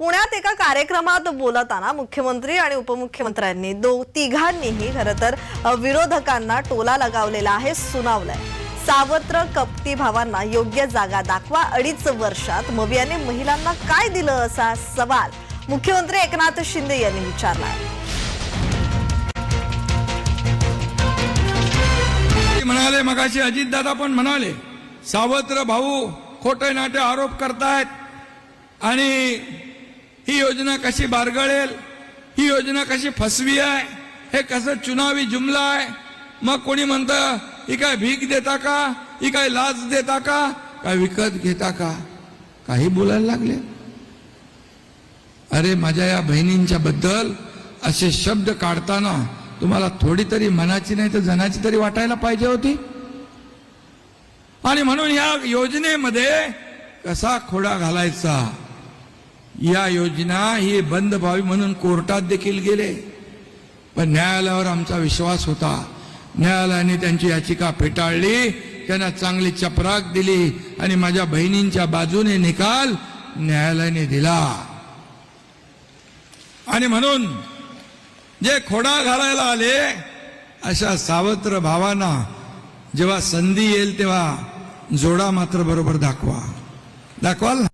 पुण्यात एका कार्यक्रमात बोलताना मुख्यमंत्री आणि उपमुख्यमंत्र्यांनी दो तिघांनीही खरं तर विरोधकांना टोला लगावलेला आहे सुनावलाय. सावत्र कपटी भावांना योग्य जागा दाखवा अडीच वर्षात मवियाने महिलांना काय दिलं असा सवाल मुख्यमंत्री एकनाथ शिंदे यांनी विचारला म्हणाले मगाशी अजितदादा पण म्हणाले सावत्र भाऊ खोटे नाटे आरोप करतायत आणि योजना कशी बारगळेल? ही योजना कशी फसवी आहे? हे कसं चुनावी जुमला आहे? मग कोणी म्हणतं ही काय भीक देता का? ही काय लाच देता का? काय विकत घेता का? काही बोलायला लागले. अरे माझ्या या बहिणींच्या बद्दल असे शब्द काढताना तुम्हाला थोडी तरी मनाची नाही तर जनाची तरी वाटायला पाहिजे होती. आणि म्हणून या योजनेमध्ये कसा खोडा घालायचा? या योजना ही बंद व्हावी म्हणून कोर्टात देखील गेले. पण न्यायालयावर आमचा विश्वास होता. न्यायालयाने त्यांची याचिका फेटाळली त्यांना चांगली चपराक दिली आणि माझ्या बहिणींच्या बाजूने निकाल न्यायालयाने दिला. आणि म्हणून जे खोडा घालायला आले अशा सावत्र भावांना जेव्हा संधी येईल तेव्हा जोडा मात्र बरोबर दाखवा. दाखवाल?